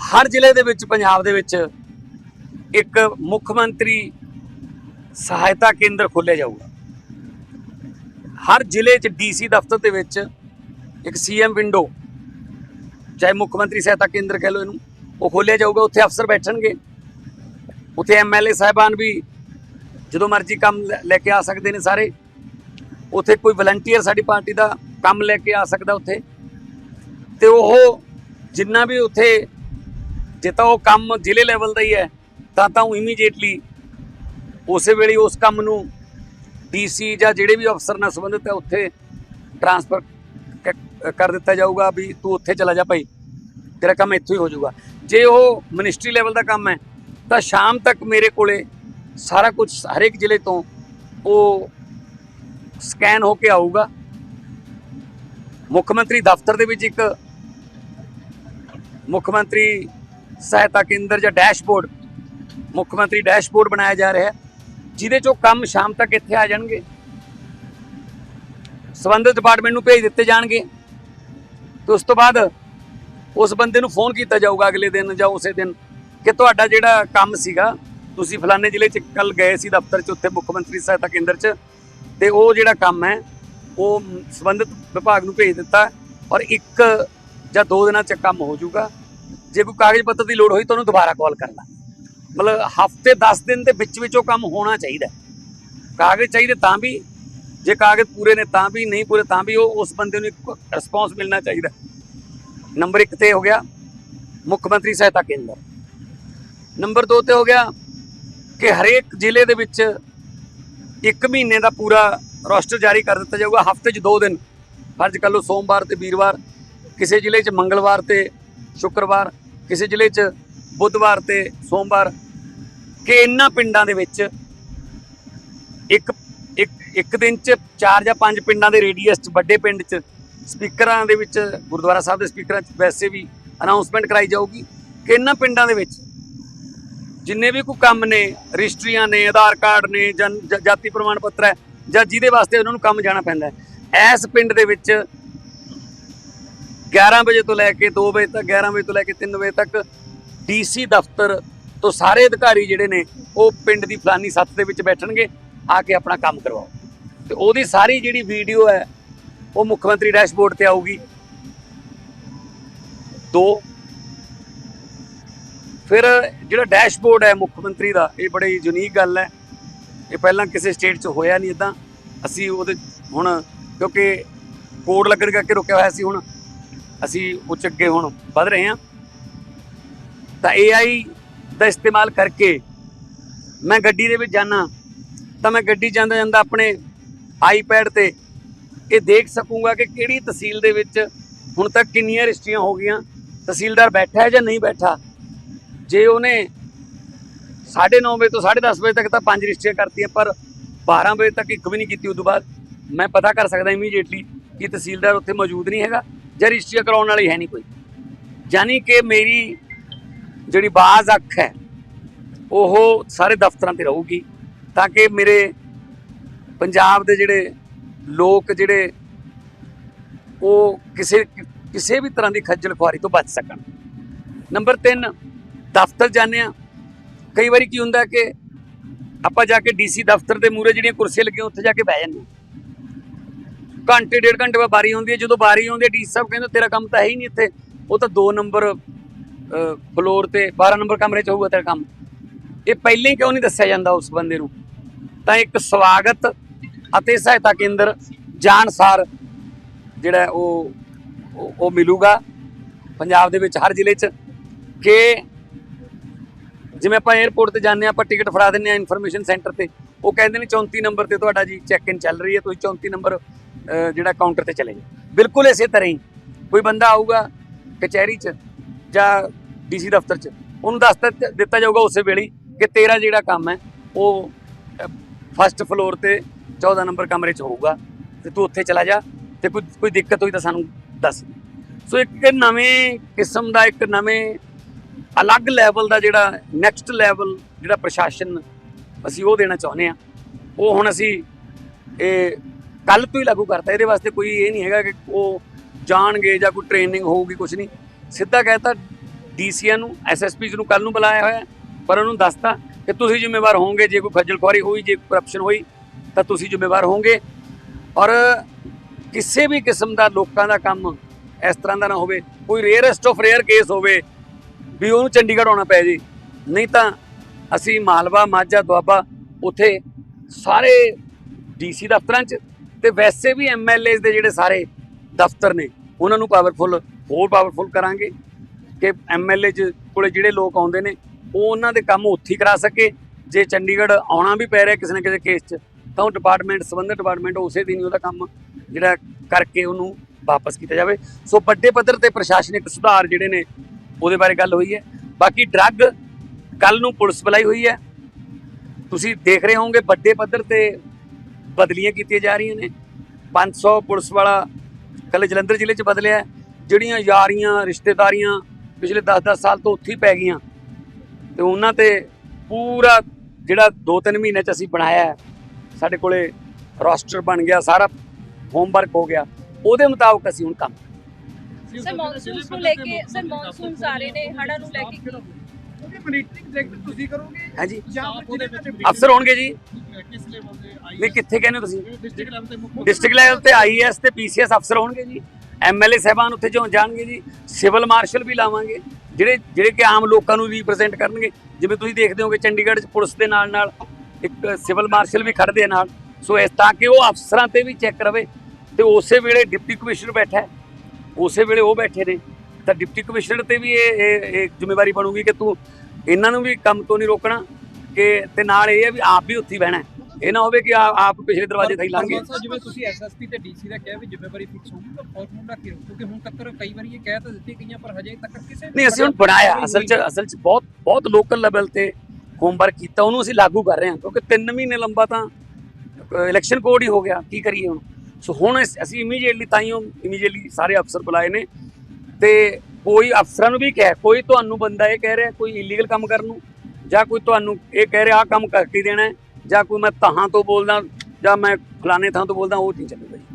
ਹਰ ਜ਼ਿਲ੍ਹੇ ਦੇ ਵਿੱਚ, ਪੰਜਾਬ ਦੇ ਵਿੱਚ ਇੱਕ ਮੁੱਖ ਮੰਤਰੀ ਸਹਾਇਤਾ ਕੇਂਦਰ ਖੋਲ੍ਹਿਆ ਜਾਊਗਾ। ਹਰ ਜ਼ਿਲ੍ਹੇ 'ਚ ਡੀਸੀ ਦਫ਼ਤਰ ਦੇ ਵਿੱਚ ਇੱਕ ਸੀਐਮ ਵਿੰਡੋ, ਚਾਹੇ ਮੁੱਖ ਮੰਤਰੀ ਸਹਾਇਤਾ ਕੇਂਦਰ ਕਹਿ ਲਓ ਇਹਨੂੰ, ਉਹ ਖੋਲ੍ਹਿਆ ਜਾਊਗਾ। ਉੱਥੇ ਅਫਸਰ ਬੈਠਣਗੇ। ਉੱਥੇ ਐਮਐਲਏ ਸਾਹਿਬਾਨ ਵੀ ਜਦੋਂ ਮਰਜ਼ੀ ਕੰਮ ਲੈ- ਲੈ ਕੇ ਆ ਸਕਦੇ ਨੇ ਸਾਰੇ। ਉੱਥੇ ਕੋਈ ਵਲੰਟੀਅਰ ਸਾਡੀ ਪਾਰਟੀ ਦਾ ਕੰਮ ਲੈ ਕੇ ਆ ਸਕਦਾ ਉੱਥੇ। ਤੇ ਉਹ ਜਿੰਨਾ ਵੀ ਉੱਥੇ ਜੇ ਤਾਂ ਉਹ ਕੰਮ ਜ਼ਿਲ੍ਹੇ ਲੈਵਲ ਦਾ ਹੀ ਹੈ, ਤਾਂ ਤਾਂ ਉਹ ਇਮੀਡੀਏਟਲੀ ਉਸੇ ਵੇਲੇ ਉਸ ਕੰਮ ਨੂੰ ਡੀਸੀ ਜਾਂ ਜਿਹੜੇ ਵੀ ਅਫਸਰ ਨਾਲ ਸੰਬੰਧਿਤ ਹੈ, ਉੱਥੇ ਟਰਾਂਸਫਰ ਕਰ ਦਿੱਤਾ ਜਾਊਗਾ ਵੀ ਤੂੰ ਉੱਥੇ ਚਲਾ ਜਾ ਭਾਈ, ਤੇਰਾ ਕੰਮ ਇੱਥੋਂ ਹੀ ਹੋ ਜਾਊਗਾ। ਜੇ ਉਹ ਮਿਨਿਸਟਰੀ ਲੈਵਲ ਦਾ ਕੰਮ ਹੈ, ਤਾਂ ਸ਼ਾਮ ਤੱਕ ਮੇਰੇ ਕੋਲੇ ਸਾਰਾ ਕੁਝ ਹਰੇਕ ਜ਼ਿਲ੍ਹੇ ਤੋਂ ਉਹ ਸਕੈਨ ਹੋ ਕੇ ਆਊਗਾ। ਮੁੱਖ ਮੰਤਰੀ ਦਫ਼ਤਰ ਦੇ ਵਿੱਚ ਇੱਕ ਮੁੱਖ ਮੰਤਰੀ ਸਹਾਇਤਾ ਕੇਂਦਰ ਜਾਂ ਡੈਸ਼ਬੋਰਡ, ਮੁੱਖ ਮੰਤਰੀ ਡੈਸ਼ਬੋਰਡ ਬਣਾਇਆ ਜਾ ਰਿਹਾ ਹੈ, ਜਿਹਦੇ ਚੋਂ ਕੰਮ ਸ਼ਾਮ ਤੱਕ ਇੱਥੇ ਆ ਜਾਣਗੇ। ਸੰਬੰਧਿਤ ਡਿਪਾਰਟਮੈਂਟ ਨੂੰ ਭੇਜ ਦਿੱਤੇ ਜਾਣਗੇ। ਤੇ ਉਸ ਤੋਂ ਬਾਅਦ ਉਸ ਬੰਦੇ ਨੂੰ ਫੋਨ ਕੀਤਾ ਜਾਊਗਾ ਅਗਲੇ ਦਿਨ ਜਾਂ ਉਸੇ ਦਿਨ ਕਿ ਤੁਹਾਡਾ ਜਿਹੜਾ ਕੰਮ ਸੀਗਾ, ਤੁਸੀਂ ਫਲਾਣੇ ਜ਼ਿਲ੍ਹੇ 'ਚ ਕੱਲ ਗਏ ਸੀ ਦਫ਼ਤਰ 'ਚ, ਉੱਥੇ ਮੁੱਖ ਮੰਤਰੀ ਸਹਾਇਤਾ ਕੇਂਦਰ 'ਚ, ਤੇ ਉਹ ਜਿਹੜਾ ਕੰਮ ਹੈ, ਉਹ ਸੰਬੰਧਿਤ ਵਿਭਾਗ ਨੂੰ ਭੇਜ ਦਿੱਤਾ ਔਰ ਇੱਕ ਜਾਂ ਦੋ ਦਿਨਾਂ 'ਚ ਕੰਮ ਹੋ ਜਾਊਗਾ। ਜੇ ਕੋਈ ਕਾਗਜ਼ ਪੱਤਰ ਦੀ ਲੋੜ ਹੋਈ ਤੁਹਾਨੂੰ ਦੁਬਾਰਾ ਕਾਲ ਕਰਨਾ। ਮਤਲਬ ਹਫ਼ਤੇ 10 ਦਿਨ ਦੇ ਵਿੱਚ ਵਿੱਚ ਉਹ ਕੰਮ ਹੋਣਾ ਚਾਹੀਦਾ ਕਾਗਜ਼ ਚਾਹੀਦੇ ਤਾਂ ਵੀ, ਜੇ ਕਾਗਜ਼ ਪੂਰੇ ਨੇ ਤਾਂ ਵੀ, ਨਹੀਂ ਪੂਰੇ ਤਾਂ ਵੀ ਉਹ ਉਸ ਬੰਦੇ ਨੂੰ ਇੱਕ ਰਿਸਪੌਂਸ ਮਿਲਣਾ ਚਾਹੀਦਾ ਨੰਬਰ 1 ਤੇ ਹੋ ਗਿਆ ਮੁੱਖ ਮੰਤਰੀ ਸਹਾਇਤਾ ਕੇਂਦਰ। ਨੰਬਰ 2 ਤੇ ਹੋ ਗਿਆ ਕਿ ਹਰੇਕ ਜ਼ਿਲ੍ਹੇ ਦੇ ਵਿੱਚ ਇੱਕ ਮਹੀਨੇ ਦਾ ਪੂਰਾ ਰੋਸਟਰ ਜਾਰੀ ਕਰ ਦਿੱਤਾ ਜਾਊਗਾ। ਹਫ਼ਤੇ 'ਚ ਦੋ ਦਿਨ। ਫਰਜ਼ ਕਰ ਲਓ ਸੋਮਵਾਰ ਤੇ ਵੀਰਵਾਰ। ਕਿਸੇ ਜ਼ਿਲ੍ਹੇ 'ਚ ਮੰਗਲਵਾਰ ਤੇ ਸ਼ੁੱਕਰਵਾਰ, ਕਿਸੇ ਜ਼ਿਲ੍ਹੇ 'ਚ ਬੁੱਧਵਾਰ ਤੇ ਸੋਮਵਾਰ, ਕਿ ਇਹਨਾਂ ਪਿੰਡਾਂ ਦੇ ਵਿੱਚ ਇੱਕ ਇੱਕ ਇੱਕ ਦਿਨ 'ਚ ਚਾਰ ਜਾਂ ਪੰਜ ਪਿੰਡਾਂ ਦੇ ਰੇਡੀਅਸ 'ਚ, ਵੱਡੇ ਪਿੰਡ 'ਚ ਸਪੀਕਰਾਂ ਦੇ ਵਿੱਚ, ਗੁਰਦੁਆਰਾ ਸਾਹਿਬ ਦੇ ਸਪੀਕਰਾਂ 'ਚ ਵੈਸੇ ਵੀ ਅਨਾਉਂਸਮੈਂਟ ਕਰਾਈ ਜਾਊਗੀ ਕਿ ਇਹਨਾਂ ਪਿੰਡਾਂ ਦੇ ਵਿੱਚ ਜਿੰਨੇ ਵੀ ਕੋਈ ਕੰਮ ਨੇ, ਰਜਿਸਟਰੀਆਂ ਨੇ, ਆਧਾਰ ਕਾਰਡ ਨੇ, ਜਨ ਜਾਤੀ ਪ੍ਰਮਾਣ ਪੱਤਰ ਹੈ, ਜਾਂ ਜਿਹਦੇ ਵਾਸਤੇ ਉਹਨਾਂ ਨੂੰ ਕੰਮ ਜਾਣਾ ਪੈਂਦਾ ਹੈ, ਇਸ ਪਿੰਡ ਦੇ ਵਿੱਚ 11 ਵਜੇ ਤੋਂ ਲੈ ਕੇ 2 ਵਜੇ ਤੱਕ 11 ਵਜੇ ਤੋਂ ਲੈ ਕੇ 3 ਵਜੇ ਤੱਕ ਡੀਸੀ ਦਫ਼ਤਰ ਤੋਂ ਸਾਰੇ ਅਧਿਕਾਰੀ ਜਿਹੜੇ ਨੇ, ਉਹ ਪਿੰਡ ਦੀ ਫਲਾਨੀ ਸੱਤ ਦੇ ਵਿੱਚ ਬੈਠਣਗੇ, ਆ ਕੇ ਆਪਣਾ ਕੰਮ ਕਰਵਾਓ। ਤੇ ਉਹਦੀ ਸਾਰੀ ਜਿਹੜੀ ਵੀਡੀਓ ਹੈ, ਉਹ ਮੁੱਖ ਮੰਤਰੀ ਡੈਸ਼ਬੋਰਡ ਤੇ ਆਊਗੀ। ਦੋ, ਫਿਰ ਜਿਹੜਾ ਡੈਸ਼ਬੋਰਡ ਹੈ ਮੁੱਖ ਮੰਤਰੀ ਦਾ, ਇਹ ਬੜੀ ਯੂਨੀਕ ਗੱਲ ਹੈ। ਇਹ ਪਹਿਲਾਂ ਕਿਸੇ ਸਟੇਟ 'ਚ ਹੋਇਆ ਨਹੀਂ ਇਦਾਂ ਅਸੀਂ ਉਹਦੇ ਹੁਣ, ਕਿਉਂਕਿ ਕੋਡ ਲੱਗਣ ਕਰਕੇ ਰੁਕਿਆ ਹੋਇਆ ਸੀ ਹੁਣ। ਅਸੀਂ ਉੱਚ ਅੱਗੇ ਹੁਣ ਵੱਧ ਰਹੇ ਹਾਂ। ਤਾਂ AI ਦਾ ਇਸਤੇਮਾਲ ਕਰਕੇ ਮੈਂ ਗੱਡੀ ਦੇ ਵਿੱਚ ਜਾਣਾ ਤਾਂ ਮੈਂ ਗੱਡੀ ਜਾਂਦਾ ਜਾਂਦਾ ਆਪਣੇ ਆਈਪੈਡ ਤੇ ਇਹ ਦੇਖ ਸਕੂੰਗਾ ਕਿ ਕਿਹੜੀ ਤਹਿਸੀਲ ਦੇ ਵਿੱਚ ਹੁਣ ਤੱਕ ਕਿੰਨੀਆਂ ਰਜਿਸਟਰੀਆਂ ਹੋ ਗਈਆਂ, ਤਹਿਸੀਲਦਾਰ ਬੈਠਾ ਹੈ ਜਾਂ ਨਹੀਂ ਬੈਠਾ। ਜੇ ਉਹਨੇ 9:30 ਵਜੇ ਤੋਂ 10:30 ਵਜੇ ਤੱਕ ਤਾਂ ਪੰਜ ਰਜਿਸਟਰੀਆਂ ਕਰਤੀਆਂ, ਪਰ 12 ਵਜੇ ਤੱਕ ਇੱਕ ਵੀ ਨਹੀਂ ਕੀਤੀ, ਉਦੋਂ ਬਾਅਦ ਮੈਂ ਪਤਾ ਕਰ ਸਕਦਾ ਇਮੀਡੀਏਟਲੀ ਕਿ ਤਹਿਸੀਲਦਾਰ ਉੱਥੇ ਮੌਜੂਦ ਨਹੀਂ ਹੈਗਾ। ਜਾਂ ਰਜਿਸਟਰੀਆਂ ਕਰਾਉਣ ਵਾਲੀ ਹੈ ਨਹੀਂ ਕੋਈ। ਯਾਨੀ ਕਿ ਮੇਰੀ ਜਿਹੜੀ ਬਾਜ਼ ਅੱਖ ਹੈ, ਉਹ ਸਾਰੇ ਦਫ਼ਤਰਾਂ ਤੇ ਰਹੂਗੀ ਤਾਂ ਕਿ ਮੇਰੇ ਪੰਜਾਬ ਦੇ ਜਿਹੜੇ ਲੋਕ ਜਿਹੜੇ ਉਹ ਕਿਸੇ ਕਿਸੇ ਵੀ ਤਰ੍ਹਾਂ ਦੀ ਖੱਜਲ ਖੁਆਰੀ ਤੋਂ ਬਚ ਸਕਣ। ਨੰਬਰ 3 ਦਫ਼ਤਰ ਜਾਂਦੇ ਆ ਕਈ ਵਾਰੀ ਕੀ ਹੁੰਦਾ ਕਿ ਆਪਾਂ ਜਾ ਕੇ ਡੀਸੀ ਦਫ਼ਤਰ ਦੇ ਮੂਹਰੇ ਜਿਹੜੀਆਂ ਕੁਰਸੀਆਂ ਲੱਗੀਆਂ, ਉੱਥੇ ਜਾ ਕੇ ਬਹਿ ਜਾਂਦੇ ਹਾਂ। ਘੰਟੇ, ਡੇਢ ਘੰਟੇ ਬਾਅਦ ਬਾਰੀ ਆਉਂਦੀ ਹੈ। ਜਦੋਂ ਬਾਰੀ ਆਉਂਦੀ ਹੈ ਡੀਸੀ ਸਾਹਿਬ ਕਹਿੰਦੇ ਤੇਰਾ ਕੰਮ ਤਾਂ ਹੈ ਹੀ ਨਹੀਂ ਇੱਥੇ। ਉਹ ਤਾਂ 2 ਨੰਬਰ ਫਲੋਰ ਤੇ 12 ਨੰਬਰ ਕਮਰੇ 'ਚ ਹੋਊਗਾ ਤੇਰਾ ਕੰਮ। ਇਹ ਪਹਿਲਾਂ ਹੀ ਕਿਉਂ ਨਹੀਂ ਦੱਸਿਆ ਜਾਂਦਾ ਉਸ ਬੰਦੇ ਨੂੰ? ਤਾਂ ਇੱਕ ਸਵਾਗਤ ਅਤੇ ਸਹਾਇਤਾ ਕੇਂਦਰ ਜਾਣਸਾਰ ਜਿਹੜਾ ਉਹ, ਉਹ- ਮਿਲੂਗਾ ਪੰਜਾਬ ਦੇ ਵਿੱਚ ਹਰ ਜ਼ਿਲ੍ਹੇ 'ਚ। ਕਿ ਜਿਵੇਂ ਆਪਾਂ 에어ਪੋਰਟ ਤੇ ਜਾਂਦੇ ਹਾਂ, ਆਪਾਂ ਟਿਕਟ ਫੜਾ ਦਿੰਦੇ ਆ ਇਨਫੋਰਮੇਸ਼ਨ ਸੈਂਟਰ ਤੇ। ਉਹ ਕਹਿੰਦੇ ਨੇ 34 ਨੰਬਰ ਤੇ ਤੁਹਾਡਾ ਜੀ ਚੈੱਕ ਇਨ ਚੱਲ ਰਹੀ ਹੈ, ਤੁਸੀਂ 34 ਨੰਬਰ ਜਿਹੜਾ ਕਾਊਂਟਰ ਤੇ ਚਲੇ ਜਾਓ। ਬਿਲਕੁਲ ਇਸੇ ਤਰ੍ਹਾਂ ਹੀ ਕੋਈ ਬੰਦਾ ਆਊਗਾ ਕਚਹਿਰੀ 'ਚ ਜਾਂ ਡੀਸੀ ਦਫ਼ਤਰ 'ਚ, ਉਹਨੂੰ ਦੱਸ ਦਿੱਤਾ- ਦਿੱਤਾ ਜਾਊਗਾ ਉਸੇ ਵੇਲੇ ਕਿ ਤੇਰਾ ਜਿਹੜਾ ਕੰਮ ਹੈ, ਉਹ ਫਸਟ ਫਲੋਰ ਤੇ 14 ਨੰਬਰ ਕਮਰੇ 'ਚ ਹੋਊਗਾ ਤੇ ਤੂੰ ਉੱਥੇ ਚਲਾ ਜਾ ਤੇ ਕੋਈ ਕੋਈ ਦਿੱਕਤ ਹੋਈ ਤਾਂ ਸਾਨੂੰ ਦੱਸ। ਸੋ ਇੱਕ ਨਵੇਂ ਕਿਸਮ ਦਾ, ਇੱਕ ਨਵੇਂ ਅਲੱਗ ਲੈਵਲ ਦਾ ਜਿਹੜਾ ਨੈਕਸਟ ਲੈਵਲ ਜਿਹੜਾ ਪ੍ਰਸ਼ਾਸਨ ਅਸੀਂ ਉਹ ਦੇਣਾ ਚਾਹੁੰਦੇ ਆ ਉਹ ਹੁਣ ਅਸੀਂ, ਇਹ ਕੱਲ ਤੋਂ ਹੀ ਲਾਗੂ ਕਰਤਾ। ਇਹਦੇ ਵਾਸਤੇ ਕੋਈ ਇਹ ਨਹੀਂ ਹੈਗਾ ਕਿ ਉਹ ਜਾਣਗੇ ਜਾਂ ਕੋਈ ਟ੍ਰੇਨਿੰਗ ਹੋਊਗੀ ਕੁਝ ਨਹੀਂ। ਸਿੱਧਾ ਕਹਿਤਾ, ਡੀਸੀਆਂ ਨੂੰ ਐਸਐਸਪੀਜ਼ ਨੂੰ ਕੱਲ ਨੂੰ ਬੁਲਾਇਆ ਹੋਇਆ, ਪਰ ਉਹਨੂੰ ਦੱਸਤਾ ਕਿ ਤੁਸੀਂ ਜ਼ਿੰਮੇਵਾਰ ਹੋਵੋਗੇ। ਜੇ ਕੋਈ ਖੱਜਲ ਖੁਆਰੀ ਹੋਈ, ਜੇ ਕਰਪਸ਼ਨ ਹੋਈ, ਤਾਂ ਤੁਸੀਂ ਜ਼ਿੰਮੇਵਾਰ ਹੋਵੋਗੇ। ਔਰ ਕਿਸੇ ਵੀ ਕਿਸਮ ਦਾ ਲੋਕਾਂ ਦਾ ਕੰਮ ਇਸ ਤਰ੍ਹਾਂ ਦਾ ਨਾ ਹੋਵੇ। ਕੋਈ ਰੇਅਰੈਸਟ ਆਫ ਰੇਅਰ ਕੇਸ ਹੋਵੇ, ਵੀ ਉਹਨੂੰ ਚੰਡੀਗੜ੍ਹ ਆਉਣਾ ਪੈ ਜੇ। ਨਹੀਂ ਤਾਂ ਅਸੀਂ ਮਾਲਵਾ, ਮਾਝਾ, ਦੁਆਬਾ ਉੱਥੇ ਸਾਰੇ ਡੀਸੀ ਦਫ਼ਤਰਾਂ 'ਚ ਤੇ ਵੈਸੇ ਵੀ ਐਮਐਲਏਸ ਦੇ ਜਿਹੜੇ ਸਾਰੇ ਦਫ਼ਤਰ ਨੇ, ਉਹਨਾਂ ਨੂੰ ਪਾਵਰਫੁਲ ਹੋਰ ਪਾਵਰਫੁਲ ਕਰਾਂਗੇ ਕਿ ਐਮਐਲਏ ਚ ਕੋਲੇ ਜਿਹੜੇ ਲੋਕ ਆਉਂਦੇ ਨੇ, ਉਹ ਉਹਨਾਂ ਦੇ ਕੰਮ ਉੱਥੇ ਹੀ ਕਰਾ ਸਕੇ। ਜੇ ਚੰਡੀਗੜ੍ਹ ਆਉਣਾ ਵੀ ਪੈ ਰਿਹਾ ਕਿਸੇ ਨਾ ਕਿਸੇ ਕੇਸ 'ਚ, ਤਾਂ ਉਹ ਡਿਪਾਰਟਮੈਂਟ ਸੰਬੰਧਿਤ ਡਿਪਾਰਟਮੈਂਟ ਉਸੇ ਦਿਨ ਹੀ ਉਹਦਾ ਕੰਮ ਜਿਹੜਾ ਕਰਕੇ ਉਹਨੂੰ ਵਾਪਸ ਕੀਤਾ ਜਾਵੇ। ਸੋ ਵੱਡੇ ਪੱਧਰ ਤੇ ਪ੍ਰਸ਼ਾਸਨਿਕ ਸੁਧਾਰ ਜਿਹੜੇ ਨੇ, ਉਹਦੇ ਬਾਰੇ ਗੱਲ ਹੋਈ ਹੈ। ਬਾਕੀ ਡਰੱਗ ਕੱਲ ਨੂੰ ਪੁਲਿਸ ਬੁਲਾਈ ਹੋਈ ਹੈ। ਤੁਸੀਂ ਦੇਖ ਰਹੇ ਹੋਵੋਗੇ ਵੱਡੇ ਪੱਧਰ ਤੇ ਬਦਲੀਆਂ ਕੀਤੀਆਂ ਜਾ ਰਹੀਆਂ ਨੇ। 500 ਪੁਲਿਸ ਵਾਲਾ ਕੱਲ ਜਲੰਧਰ ਜ਼ਿਲ੍ਹੇ 'ਚ ਬਦਲਿਆ ਜਿਹੜੀਆਂ ਯਾਰੀਆਂ, ਰਿਸ਼ਤੇਦਾਰੀਆਂ ਪਿਛਲੇ 10-10 ਸਾਲ ਤੋਂ ਉੱਥੇ ਹੀ ਪੈ ਗਈਆਂ। ਤੇ ਉਹਨਾਂ ਤੇ ਪੂਰਾ ਜਿਹੜਾ 2-3 ਮਹੀਨੇ 'ਚ ਅਸੀਂ ਬਣਾਇਆ ਸਾਡੇ ਕੋਲੇ ਰੋਸਟਰ ਬਣ ਗਿਆ, ਸਾਰਾ ਹੋਮਵਰਕ ਹੋ ਗਿਆ। ਉਹਦੇ ਮੁਤਾਬਕ ਅਸੀਂ ਹੁਣ ਕੰਮ ਸਰ, ਮੌਨਸੂਨ ਨੂੰ ਲੈ ਕੇ, ਸਰ, ਮੌਨਸੂਨ ਸਾਰੇ ਨੇ ਹੜ੍ਹਾਂ ਨੂੰ ਲੈ ਕੇ ਮੋਨੀਟਰਿੰਗ ਤੁਸੀਂ ਕਰੋਗੇ ਹਾਂਜੀ। ਅਫਸਰ ਹੋਣਗੇ ਜੀ। ਕਿਸ ਲੈਵਲ ਦੇ ਆਈ ਨਹੀਂ ਕਿੱਥੇ ਕਹਿੰਦੇ ਹੋ ਤੁਸੀਂ? ਡਿਸਟ੍ਰਿਕਟ ਲੈਵਲ ਤੇ ਡਿਸਟ੍ਰਿਕਟ ਲੈਵਲ ਤੇ ਆਈਐਸ ਤੇ ਪੀਸੀਐਸ ਅਫਸਰ ਹੋਣਗੇ ਜੀ। ਐਮਐਲਏ ਸਾਹਿਬਾਨ ਉੱਥੇ ਜੋ ਜਾਣਗੇ ਜੀ। ਸਿਵਲ ਮਾਰਸ਼ਲ ਵੀ ਲਾਵਾਂਗੇ। ਜਿਹੜੇ ਜਿਹੜੇ ਕਿ ਆਮ ਲੋਕਾਂ ਨੂੰ ਰਿਪਰੈਜ਼ੈਂਟ ਕਰਨਗੇ। ਜਿਵੇਂ ਤੁਸੀਂ ਦੇਖਦੇ ਹੋਗੇ ਚੰਡੀਗੜ੍ਹ 'ਚ ਪੁਲਿਸ ਦੇ ਨਾਲ ਨਾਲ ਇੱਕ ਸਿਵਲ ਮਾਰਸ਼ਲ ਵੀ ਖੜਦੇ ਆ ਨਾਲ। ਸੋ ਇਸ ਤਾਂ ਕਿ ਉਹ ਅਫਸਰਾਂ ਤੇ ਵੀ ਚੈੱਕ ਰਵੇ। ਤੇ ਉਸੇ ਵੇਲੇ ਡਿਪਟੀ ਕਮਿਸ਼ਨਰ ਬੈਠਾ ਹੈ। ਉਸੇ ਵੇਲੇ ਉਹ ਬੈਠੇ ਨੇ। ਤਾਂ ਡਿਪਟੀ ਕਮਿਸ਼ਨਰ ਤੇ ਵੀ ਇਹ ਇਹ ਜ਼ਿੰਮੇਵਾਰੀ ਬਣੂਗੀ ਕਿ ਤੂੰ ਇਹਨਾਂ ਨੂੰ ਵੀ ਕੰਮ ਤੋਂ ਨਹੀਂ ਰੋਕਣਾ ਕਿ ਤੇ ਨਾਲ ਇਹ ਹੈ ਵੀ ਆਪ ਵੀ ਉੱਥੇ ਬਹਿਣਾ। ਇਹ ਨਾ ਹੋਵੇ ਕਿ ਆਪ ਪਿਛਲੇ ਦਰਵਾਜ਼ੇ ਥਈ ਪਰਮਾਰ ਸਾਹਿਬ, ਜਿਵੇਂ ਤੁਸੀਂ ਐਸਐਸਪੀ ਤੇ ਡੀਸੀ ਦਾ ਕਿਹਾ ਵੀ ਜ਼ਿੰਮੇਵਾਰੀ ਫਿਕਸ ਹੋਊਗੀ ਤਾਂ ਫਾਰਮੂਲਾ ਕਿਉਂ ਕਿਉਂਕਿ ਹੁਣ ਤੱਕ ਕਈ ਵਾਰੀ ਇਹ ਕਹਿ ਤਾਂ ਦਿੱਤੀ ਗਈਆਂ ਪਰ ਹਜੇ ਤੱਕ ਕਿਸੇ ਨਹੀਂ ਅਸੀਂ ਹੁਣ ਬਣਾਇਆ ਅਸਲ 'ਚ ਅਸਲ 'ਚ ਬਹੁਤ ਬਹੁਤ ਲੋਕਲ ਲੈਵਲ ਤੇ ਹੋਮਵਰਕ ਕੀਤਾ ਉਹਨੂੰ ਅਸੀਂ ਲਾਗੂ ਕਰ ਰਹੇ ਹਾਂ ਕਿਉਂਕਿ 3 ਮਹੀਨੇ ਲੰਬਾ ਤਾਂ ਇਲੈਕਸ਼ਨ ਕੋਡ ਹੀ ਹੋ ਗਿਆ ਕੀ ਕਰੀਏ ਹੁਣ ਸੋ ਹੁਣ ਅਸੀਂ ਇਮੀਡੀਏਟਲੀ ਤਾਈਓ ਇਮੀਡੀਏਟਲੀ ਸਾਰੇ ਅਫਸਰ ਬੁਲਾਏ ਨੇ ਤੇ ਕੋਈ ਅਫਸਰਾਂ ਨੂੰ ਵੀ ਕਹਿ, ਕੋਈ ਤੁਹਾਨੂੰ ਬੰਦਾ ਇਹ ਕਹਿ ਰਿਹਾ ਕੋਈ ਇਲੀਗਲ ਕੰਮ ਕਰਨ ਨੂੰ, ਜਾਂ ਕੋਈ ਤੁਹਾਨੂੰ ਇਹ ਕਹਿ ਰਿਹਾ ਆ ਕੰਮ ਕਰਕੇ ਦੇਣਾ ਜਾਂ ਕੋਈ ਮੈਂ ਤਹਾਂ ਤੋਂ ਬੋਲਦਾ ਜਾਂ ਮੈਂ ਫਲਾਣੇ ਥਾਂ ਤੋਂ ਬੋਲਦਾ, ਉਹ ਨਹੀਂ ਚੱਲੇਗਾ ਜੀ।